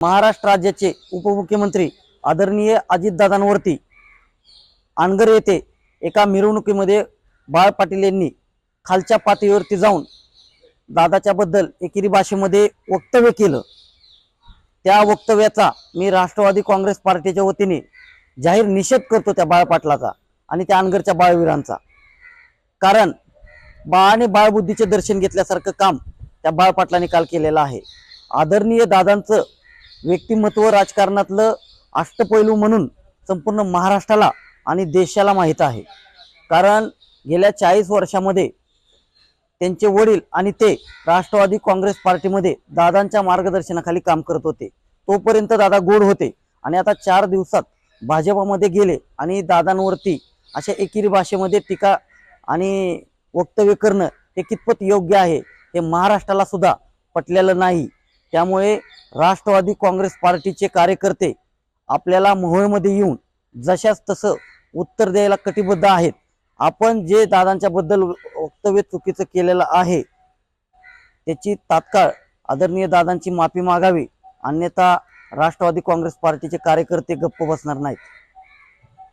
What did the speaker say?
महाराष्ट्र राज्याचे उपमुख्यमंत्री आदरणीय अजितदादांवरती अनगर येथे एका मिरवणुकीमध्ये बाळ पाटील यांनी खालच्या पातळीवरती जाऊन दादाच्याबद्दल एकेरी भाषेमध्ये वक्तव्य केलं. त्या वक्तव्याचा मी राष्ट्रवादी काँग्रेस पार्टीच्या वतीने जाहीर निषेध करतो त्या बाळपाटलाचा आणि त्या अनगरच्या बाळवीरांचा. कारण बाळाने बाळबुद्धीचे दर्शन घेतल्यासारखं काम त्या बाळपाटलाने काल केलेलं आहे. आदरणीय दादांचं व्यक्तिमत्व राजकारणातलं अष्टपैलू म्हणून संपूर्ण महाराष्ट्राला आणि देशाला माहीत आहे. कारण गेल्या चाळीस वर्षामध्ये त्यांचे वडील आणि ते राष्ट्रवादी काँग्रेस पार्टीमध्ये दादांच्या मार्गदर्शनाखाली काम करत होते. तोपर्यंत दादा गोड होते आणि आता चार दिवसात भाजपामध्ये गेले आणि दादांवरती अशा एकेरी भाषेमध्ये टीका आणि वक्तव्य करणं हे कितपत योग्य आहे हे महाराष्ट्राला सुद्धा पटलेलं नाही. त्यामुळे राष्ट्रवादी काँग्रेस पार्टीचे कार्यकर्ते आपल्याला मोहोळमध्ये येऊन जशाच तसं उत्तर द्यायला कटिबद्ध आहेत. आपण जे दादांच्या बद्दल वक्तव्य चुकीचं केलेलं आहे त्याची तात्काळ आदरणीय दादांची माफी मागावी. अन्यथा राष्ट्रवादी काँग्रेस पार्टीचे कार्यकर्ते गप्प बसणार नाहीत.